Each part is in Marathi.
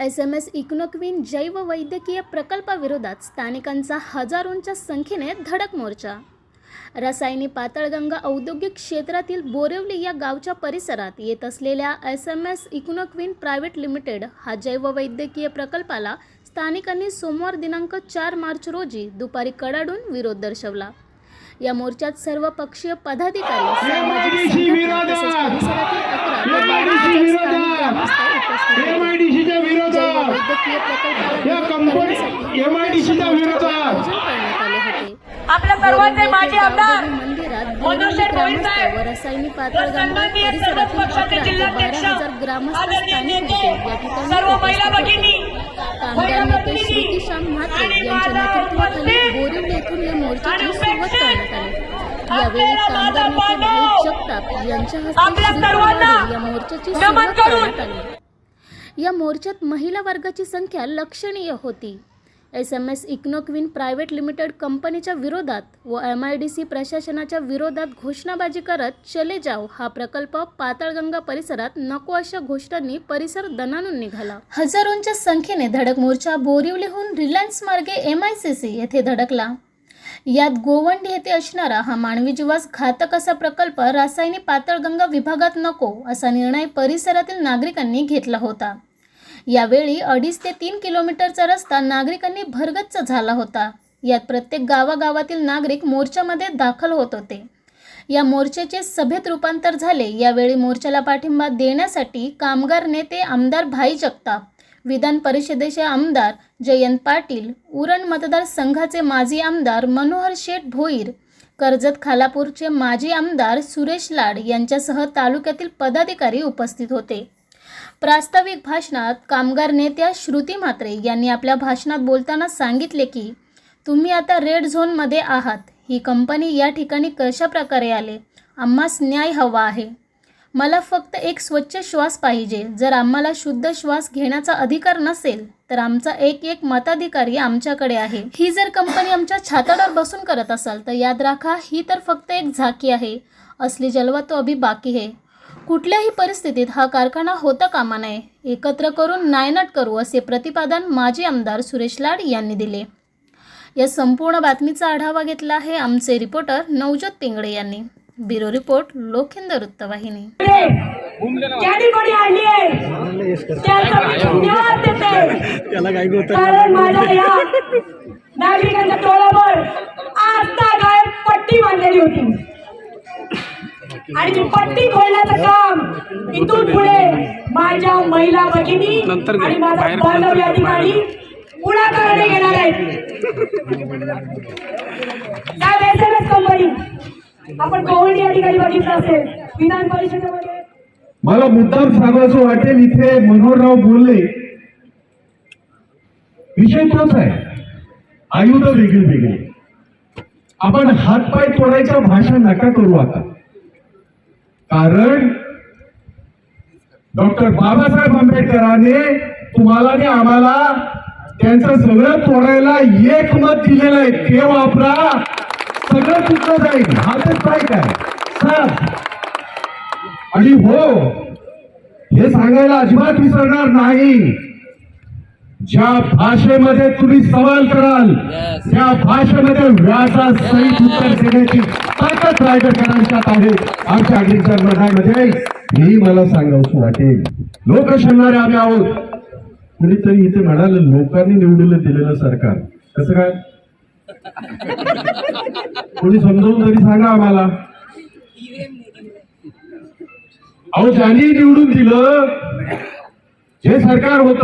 एस एम एस इग्नोक्विन जैववैद्यकीय प्रकल्पाविरोधात स्थानिकांचा हजारोंच्या संख्येने धडक मोर्चा. रसायनी पातळगंगा औद्योगिक क्षेत्रातील बोरिवली या गावच्या परिसरात येत असलेल्या एस एम एस इग्नोक्विन प्रायव्हेट लिमिटेड हा जैववैद्यकीय प्रकल्पाला स्थानिकांनी सोमवार दिनांक चार मार्च रोजी दुपारी कडाडून विरोध दर्शवला. या मोर्चात सर्व पक्षीय पदाधिकारी सामाजिक संघटना तसेच परिसरातील अकरा ते बारा हजार स्थानिक ग्रामस्थ उपस्थित होते. एमआयडीसीच्या विरोधात या कंपनी- एमआयडीसीच्या विरोधात. आपल्या सर्वांचे माजी आमदार रसायनी सर्व अकरा बारा हजार ग्रामस्थ स्थानिक या ठिकाणी महिला भगिनी, कामगार नेते म्हात्रे यांच्या नेतृत्वाखाली बोरिवली येथून या मोर्चाची सुरुवात करण्यात आली यावेळी कामगार नेते भाई जगताप यांच्या हस्ते आपल्या सर्वांना या मोर्चाची नमन सुरुवात करून करण्यात आली या मोर्चात महिला वर्गाची संख्या लक्षणीय होती. एस एम एस इक्नोक्विन प्रायव्हेट लिमिटेड कंपनीच्या विरोधात व एम आय डी सी प्रशासनाच्या विरोधात घोषणाबाजी करत चले जाव हा प्रकल्प पाताळगंगा परिसरात नको अशा घोषणांनी परिसर दणानून निघाला. हजारोंच्या संख्येने धडक मोर्चा बोरिवलीहून रिलायन्स मार्गे एम आय सी सी येथे धडकला. यात गोवंडी येथे असणारा हा मानवी जीवास घातक असा प्रकल्प रासायनिक पातळगंगा विभागात नको असा निर्णय परिसरातील नागरिकांनी घेतला होता. यावेळी अडीच ते तीन किलोमीटरचा रस्ता नागरिकांनी भरगच्च झाला होता. यात प्रत्येक गावागावातील नागरिक मोर्चामध्ये दाखल होत होते. या मोर्चाचे सभेत रूपांतर झाले. यावेळी मोर्चाला पाठिंबा देण्यासाठी कामगार नेते आमदार भाई जगताप विधान परिषदेचे आमदार जयंत पाटील उरण मतदारसंघाचे माजी आमदार मनोहर शेठ भोईर कर्जत खालापूरचे माजी आमदार सुरेश लाड यांच्यासह तालुक्यातील पदाधिकारी उपस्थित होते. प्रास्ताविक भाषणात कामगार नेत्या श्रुती म्हात्रे यांनी आपल्या भाषणात बोलताना सांगितले की तुम्ही आता रेड झोनमध्ये आहात. ही कंपनी या ठिकाणी कशा प्रकारे आले? आम्हास न्याय हवा आहे. मला फक्त एक स्वच्छ श्वास पाहिजे. जर आम्हाला शुद्ध श्वास घेण्याचा अधिकार नसेल तर आमचा एक एक मताधिकारी आमच्याकडे आहे. ही जर कंपनी आमच्या छाताडावर बसून करत असाल तर याद राखा ही तर फक्त एक झाकी आहे. असली जलवा तो अभी बाकी है कुठल्याही परिस्थितीत हा कारखाना होता कामा नये. एकत्र करून नायनाट करू असे प्रतिपादन माजी आमदार सुरेश लाड यांनी दिले. या संपूर्ण बातमीचा आढावा घेतला आहे आमचे रिपोर्टर नवजोत पिंगळे यांनी. ब्युरो रिपोर्ट लोखिंद वृत्तवाहिनी. कारण माझ्या या नागरिकांच्या तोळावर आता काय पट्टी बांधलेली होती. आणि ती पट्टी खोलण्याचं काम. इथून पुढे माझ्या महिला भगिनी आणि माझा बांधव या ठिकाणी पुढाकाराने घेणार आहेत. कंपनी आपण कोविड या ठिकाणी बघितलं असेल. विधान परिषदेमध्ये. मला मुद्दाम सांगायचं वाटेल इथे मनोहरराव बोलले. विषय तोच आहे. आयुध वेगळी वेगळी. आपण हातपाय तोडायच्या भाषा नका करू आता. कारण डॉक्टर बाबासाहेब आंबेडकरांनी तुम्हाला आणि आम्हाला त्यांचं सगळं तोडायला एक मत दिलेलं आहे. ते वापरा. सगळं चुकलं जाईल. हातच पाय काय? साथ आणि हो हे सांगायला अजिबात विसरणार नाही. ज्या भाषेमध्ये तुम्ही सवाल कराल त्या भाषेमध्ये व्यासा सहित उत्तर देण्याची ताकद रायगडकरांच्यात आहे. आमच्या अग्निच्या लढाईमध्ये हे मला सांगावं वाटेल. लोक शोधणारे आम्ही आहोत. कुणीतरी इथे म्हणाले लोकांनी निवडलेलं दिलेलं सरकार. कसं काय? कोणी समजावून तरी सांगा आम्हाला. अहो ज्यांनी निवडून दिलं जे सरकार होत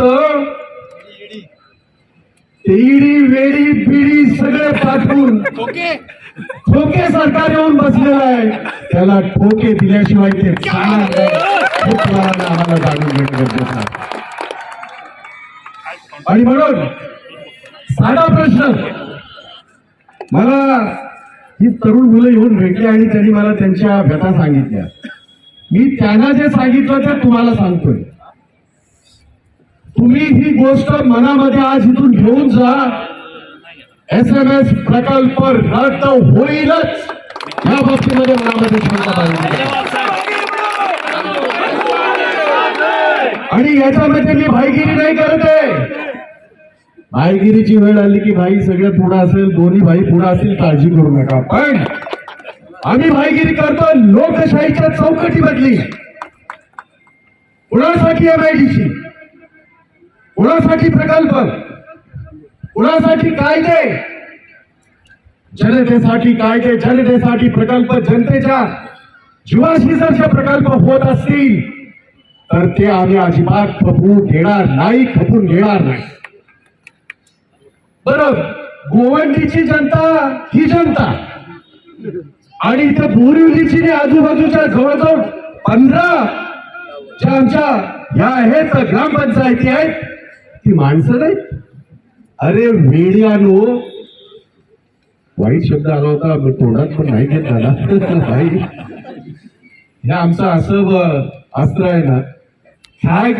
ईडी वेडी बिडी सगळे पाठवून ठोके. सरकार येऊन बसलेलं आहे. त्याला ठोके दिल्याशिवाय ते आम्हाला जाणून घेणं. आणि म्हणून साधा प्रश्न. मला ही तरुण मुलं येऊन भेटली आणि त्यांनी मला त्यांच्या व्यथा सांगितल्या. मी त्यांना जे सांगितलं ते तुम्हाला सांगतोय. तुम्ही ही गोष्ट मनामध्ये आज इथून घेऊन जा. एस एम एस प्रकल्प रद्द होईलच. या बाबतीमध्ये मनामध्ये आणि याच्यामध्ये मी भाईगिरी नाही करत. आहे भाईगिरीची वेळ आली की भाई सगळे पुढे असेल दोन्ही भाई पुढं असेल काळजी करू नका. पण आम्ही भाईगिरी करतो लोकशाहीच्या चौकटी बदली. कुणासाठी एमआयडीसी कुणासाठी प्रकल्प? कुणासाठी कायदे? जनतेसाठी कायदे जनतेसाठी प्रकल्प जनतेच्या जीवाशी जर प्रकल्प होत असतील तर ते आम्ही अजिबात खपवून घेणार नाही खपून घेणार नाही. बरं गोवंडीची जनता ही जनता. आणि इथे बोरिवलीची आजूबाजूच्या जवळजवळ पंधरा ज्या आमच्या ह्या आहेत ग्रामपंचायती आहेत ती माणसं नाही अरे वेडियानो वाईट शब्द आला होता. मी तोंडात पण नाही घेत झाला. भाई हे आमचं असं ब- अस्त्र आहे ना. काय